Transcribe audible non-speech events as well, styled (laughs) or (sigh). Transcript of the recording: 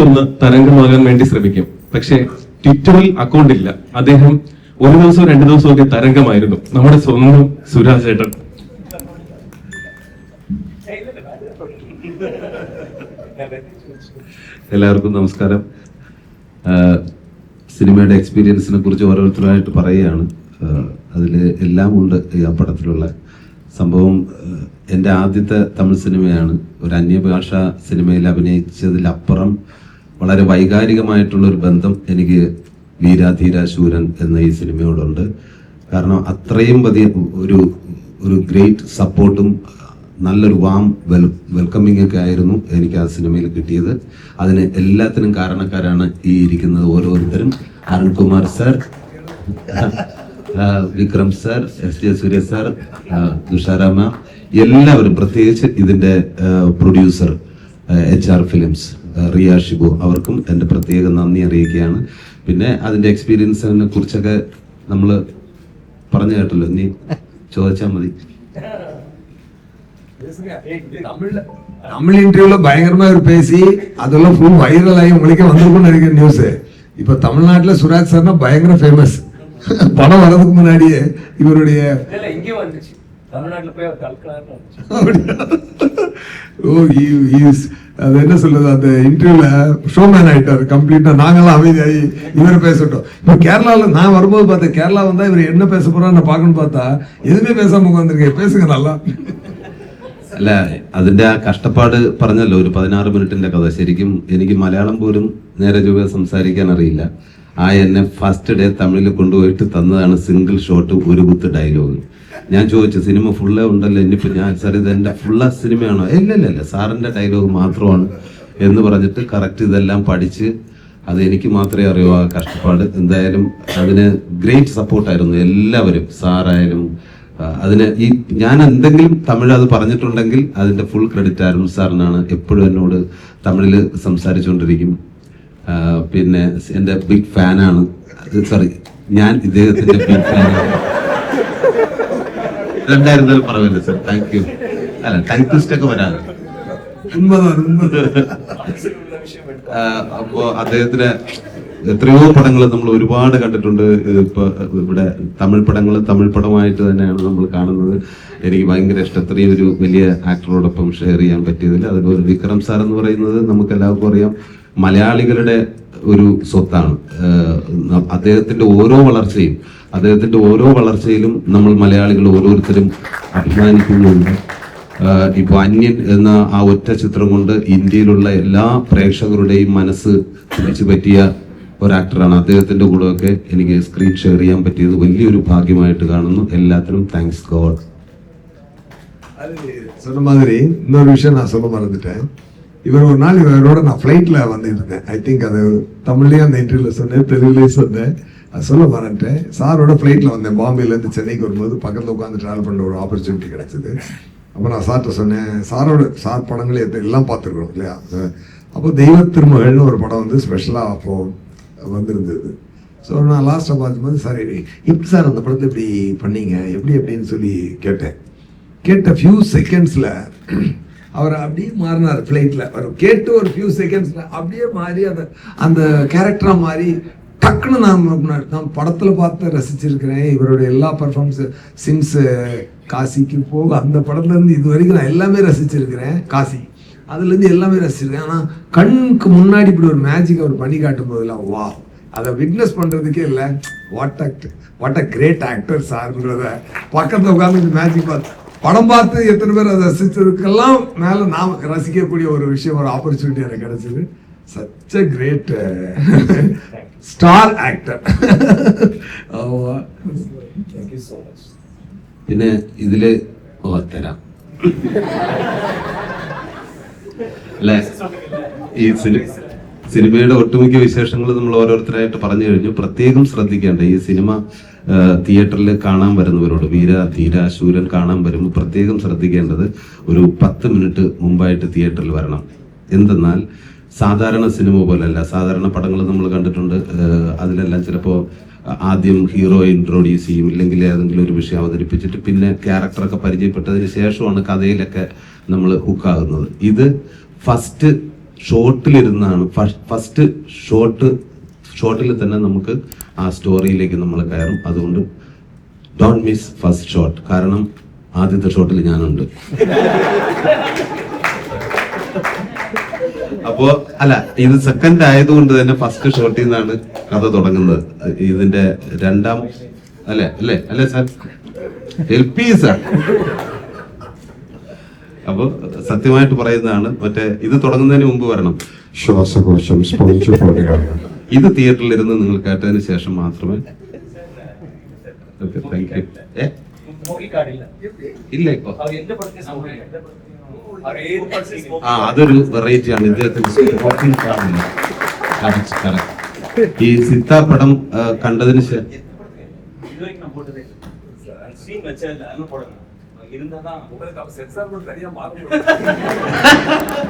ഒന്ന് തരംഗമാകാൻ വേണ്ടി ശ്രമിക്കും. പക്ഷേ ട്വിറ്ററിൽ അക്കൗണ്ട് ഇല്ല. അദ്ദേഹം ഒരു ദിവസവും രണ്ടു ദിവസവും ഒക്കെ തരംഗമായിരുന്നു. നമ്മുടെ സ്വന്തം സുരാജ് ചേട്ടൻ എല്ലാവർക്കും നമസ്കാരം. സിനിമയുടെ എക്സ്പീരിയൻസിനെ കുറിച്ച് ഓരോരുത്തരായിട്ട് പറയുകയാണ്. അതിൽ എല്ലാം ഉണ്ട് ഈ ആ പടത്തിലുള്ള സംഭവം എന്റെ ആദ്യത്തെ തമിഴ് സിനിമയാണ്. ഒരു അന്യഭാഷ സിനിമയിൽ അഭിനയിച്ചതിലപ്പുറം വളരെ വൈകാരികമായിട്ടുള്ള ഒരു ബന്ധം എനിക്ക് വീരാധീര ശൂരൻ എന്ന ഈ സിനിമയോടുണ്ട്. കാരണം അത്രയും വലിയ ഒരു ഒരു ഗ്രേറ്റ് സപ്പോർട്ടും നല്ലൊരു വാം വെൽ വെൽക്കമിംഗ് ഒക്കെ ആയിരുന്നു എനിക്ക് ആ സിനിമയിൽ കിട്ടിയത്. അതിന് എല്ലാത്തിനും കാരണക്കാരാണ് ഈ ഇരിക്കുന്നത് ഓരോരുത്തരും. Arunkumar sir. Vikram sir S J Suriya sir തുഷാരാമ എല്ലാവരും പ്രത്യേകിച്ച് ഇതിന്റെ producer H R films Riya Shibu അവർക്കും എൻ്റെ പ്രത്യേക നന്ദി അറിയിക്കുകയാണ് പിന്നെ അതിന്റെ എക്സ്പീരിയൻസിനെ കുറിച്ചൊക്കെ നമ്മൾ പറഞ്ഞു കേട്ടല്ലോ നീ ചോദിച്ചാൽ മതി தமிழ் இன்டர்வியூல பயங்கரமா இவர் பேசி அதெல்லாம் ஃபுல் வைரல் ஆகி உங்களுக்கே வந்திருக்கும்னு நினைக்கிற நியூஸ் இப்ப தமிழ்நாட்டுல சுராஜ் சார்னா பயங்கர ஃபேமஸ் படம் வர்றதுக்கு முன்னாடியே இவருடைய இல்ல இங்கே வந்துச்சு தமிழ்நாட்டுல போய் அவர் கலக்கலான்னு வந்துச்சு ஓ he- he is- அது என்ன சொல்றது அந்த இன்டர்வியூல ஷோமேன் ஆயிட்டாரு கம்ப்ளீட்டா நாங்கெல்லாம் அமைதியாகி இவர் பேசட்டும் இப்ப கேரளால நான் வரும்போது பார்த்தேன் கேரளா வந்தா இவர் என்ன பேச போறான்னு நான் பார்க்கணும்னு பார்த்தா எதுவுமே பேசாம உட்காந்துருக்கேன் பேசுங்க நல்லா അല്ല അതിന്റെ ആ കഷ്ടപ്പാട് പറഞ്ഞല്ലോ ഒരു പതിനാറ് മിനിറ്റിന്റെ കഥ ശരിക്കും എനിക്ക് മലയാളം പോലും നേരെ ചൊവ്വേ സംസാരിക്കാൻ അറിയില്ല ആ എന്നെ ഫസ്റ്റ് ഡേ തമിഴിൽ കൊണ്ടുപോയിട്ട് തന്നതാണ് സിംഗിൾ ഷോട്ട് ഒരു കുത്ത് ഡയലോഗ് ഞാൻ ചോദിച്ചു സിനിമ ഫുള്ളേ ഉണ്ടല്ലോ? ഇനിയിപ്പോൾ ഞാൻ സാർ ഇത് എന്റെ ഫുള്ള സിനിമയാണോ? ഇല്ല ഇല്ല സാറിന്റെ ഡയലോഗ് മാത്രമാണ്. എന്ന് പറഞ്ഞിട്ട് കറക്റ്റ് ഇതെല്ലാം പഠിച്ച് അത് എനിക്ക് മാത്രമേ അറിയൂ ആ കഷ്ടപ്പാട്. എന്തായാലും അതിന് ഗ്രേറ്റ് സപ്പോർട്ടായിരുന്നു എല്ലാവരും സാറായാലും അതിന് ഈ ഞാൻ എന്തെങ്കിലും തമിഴ് അത് പറഞ്ഞിട്ടുണ്ടെങ്കിൽ അതിന്റെ ഫുൾ ക്രെഡിറ്റ് ആരും സാറിനാണ്. എപ്പോഴും എന്നോട് തമിഴിൽ സംസാരിച്ചുകൊണ്ടിരിക്കും. പിന്നെ എന്റെ ബിഗ് ഫാനാണ് സോറി ഞാൻ ഇദ്ദേഹത്തിന്റെ ബിഗ് ഫാനാണ് രണ്ടായിരുന്നാലും പറയല്ലേ സർ താങ്ക് യു അല്ല ടൈം ട്വിസ്റ്റ് ഒക്കെ അപ്പോ അദ്ദേഹത്തിന് എത്രയോ പടങ്ങൾ നമ്മൾ ഒരുപാട് കണ്ടിട്ടുണ്ട്. ഇപ്പൊ ഇവിടെ തമിഴ് പടങ്ങൾ തമിഴ് പടമായിട്ട് തന്നെയാണ് നമ്മൾ കാണുന്നത്. എനിക്ക് ഭയങ്കര ഇഷ്ടം. ഇത്രയും ഒരു വലിയ ആക്ടറോടൊപ്പം ഷെയർ ചെയ്യാൻ പറ്റിയതില്ല അതുപോലെ വിക്രം സാർ എന്ന് പറയുന്നത് നമുക്ക് എല്ലാവർക്കും അറിയാം. മലയാളികളുടെ ഒരു സ്വത്താണ് ആഹ് അദ്ദേഹത്തിന്റെ ഓരോ വളർച്ചയും അദ്ദേഹത്തിന്റെ ഓരോ വളർച്ചയിലും നമ്മൾ മലയാളികൾ ഓരോരുത്തരും അഭിമാനിക്കുന്നുണ്ട് ആഹ് ഇപ്പൊ അന്യൻ എന്ന ആ ഒറ്റ ചിത്രം കൊണ്ട് ഇന്ത്യയിലുള്ള എല്ലാ പ്രേക്ഷകരുടെയും മനസ്സ് പിടിച്ചു പറ്റിയ ഒരു ആക്ടറാണ് അദ്ദേഹത്തിന്റെ കൂടെയൊക്കെ എനിക്ക് സ്ക്രീൻ ഷെയർ ചെയ്യാൻ പറ്റിയത് വലിയൊരു ഭാഗ്യമായിട്ട് കാണുന്നു എല്ലാത്തിനും താങ്ക്സ് ഗോഡ് அது சொன்ன மாதிரி இன்னொரு விஷயம் நான் சொல்ல மறந்துட்டேன் இவர் ஒரு நாள் இவரோட நான் ஃப்ளைட்டில் வந்துட்டு இருந்தேன் ஐ திங்க் அது தமிழ்லேயே அந்த இன்டர்வியூவில் சொன்னேன் தெலுங்குலேயே சொன்னேன். அது சொல்ல மறந்துட்டேன். சாரோட ஃப்ளைட்டில் வந்தேன். பாம்பேலேருந்து சென்னைக்கு வரும்போது பக்கத்தில் உட்காந்து ட்ராவல் பண்ண ஒரு ஆப்பர்ச்சுனிட்டி கிடச்சிது. அப்போ நான் சார்கிட்ட சொன்னேன் சாரோட சார் படங்களே எல்லாம் பார்த்துருக்கோம் இல்லையா? அப்போ தெய்வ திருமகள்னு ஒரு படம் வந்து ஸ்பெஷலாக அப்போது வந்திருந்தது. ஸோ நான் லாஸ்ட்டாக பார்க்கும்போது சார் எப்படி சார் அந்த படத்தை இப்படி பண்ணீங்க? எப்படி எப்படின்னு சொல்லி கேட்டேன். கேட்ட ஃபியூ செகண்ட்ஸில் அவர் அப்படியே மாறினார் ஃப்ளைட்டில் அவர் கேட்டு ஒரு ஃபியூ செகண்ட்ஸில் அப்படியே மாறி அந்த அந்த கேரக்டராக மாறி டக்குன்னு நான் நான் படத்தில் பார்த்து ரசிச்சிருக்கிறேன். இவருடைய எல்லா பர்ஃபார்மன்ஸு சின்ஸ் காசிக்கு போக அந்த படத்துலேருந்து இது வரைக்கும் நான் எல்லாமே ரசிச்சிருக்கிறேன் காசி. அதுலேருந்து எல்லாமே ரசிச்சிருக்கேன் ஆனால் கண்ணுக்கு முன்னாடி இப்படி ஒரு மேஜிக் அவர் பண்ணி காட்டும் போதெல்லாம் வா அதை விட்னஸ் பண்ணுறதுக்கே இல்லை. What act what a great actor சார்ன்றத பக்கத்தில் உட்காந்து மேஜிக் பார்த்து படம் பார்த்து எத்தனை பேர் அதை ரசிச்சதுக்கெல்லாம் மேலே நாம் ரசிக்கக்கூடிய ஒரு விஷயம் ஒரு ஆப்பர்ச்சுனிட்டி எனக்கு கிடைச்சது such a great star actor ஆமாம் தேங்க்யூ ஸோ மச் പിന്നെ ഇതില് ഓ തരാം (laughs) അല്ലെ ഈ സിനി- സിനിമയുടെ ഒട്ടുമിക്ക വിശേഷങ്ങൾ നമ്മൾ ഓരോരുത്തരായിട്ട് പറഞ്ഞു കഴിഞ്ഞു. പ്രത്യേകം ശ്രദ്ധിക്കേണ്ട ഈ സിനിമ തിയേറ്ററിൽ കാണാൻ വരുന്നവരോട് വീര ധീര ശൂരൻ കാണാൻ വരുമ്പോൾ പ്രത്യേകം ശ്രദ്ധിക്കേണ്ടത് ഒരു പത്ത് മിനിറ്റ് മുമ്പായിട്ട് തിയേറ്ററിൽ വരണം. എന്തെന്നാൽ സാധാരണ സിനിമ പോലല്ല സാധാരണ പടങ്ങൾ നമ്മൾ കണ്ടിട്ടുണ്ട്. അതിലെല്ലാം ചിലപ്പോൾ ആദ്യം ഹീറോ ഇൻട്രോഡ്യൂസ് ചെയ്യും ഇല്ലെങ്കിൽ ഏതെങ്കിലും ഒരു വിഷയം അവതരിപ്പിച്ചിട്ട് പിന്നെ ക്യാരക്ടറൊക്കെ പരിചയപ്പെട്ടതിന് ശേഷമാണ് കഥയിലൊക്കെ നമ്മൾ ഹുക്കാകുന്നത്. ഇത് ഫസ്റ്റ് ഷോട്ടിലിരുന്നാണ് ഫസ്റ്റ് ഷോട്ട് ഷോർട്ടിൽ തന്നെ നമുക്ക് ആ സ്റ്റോറിയിലേക്ക് നമ്മൾ കയറും. അതുകൊണ്ട് ഡോണ്ട് മിസ് ഫസ്റ്റ് ഷോട്ട് കാരണം ആദ്യത്തെ ഷോട്ടിൽ ഞാനുണ്ട്. അപ്പോ അല്ല ഇത് സെക്കൻഡ് ആയതുകൊണ്ട് തന്നെ ഫസ്റ്റ് ഷോട്ടിൽ നിന്നാണ് കഥ തുടങ്ങുന്നത്. ഇതിന്റെ രണ്ടാം അല്ലെ അല്ലേ അല്ലേ സാർ ഹെൽപ്പ് ചെയ്യ സാർ അപ്പൊ സത്യമായിട്ട് പറയുന്നതാണ് മറ്റേ ഇത് തുടങ്ങുന്നതിന് മുമ്പ് വരണം. ശ്വാസകോശം സ്പോഞ്ച് പോലെയാണ്. ഇത് തിയേറ്ററിൽ ഇരുന്ന് നിങ്ങൾ കേട്ടതിന് ശേഷം മാത്രമേ ഓക്കെ താങ്ക് യു ഏ? നോക്കിക്കാണില്ല ഇല്ല ഇപ്പൊ. ആ അതൊരു വെറൈറ്റി ആണ് ഇദ്ദേഹത്തിന്. ഈ സിത്ത പടം കണ്ടതിന് ശേഷം இருந்தா தான் உங்களுக்கு அப்போ சென்சார் கூட தனியாக மாறும் (laughs)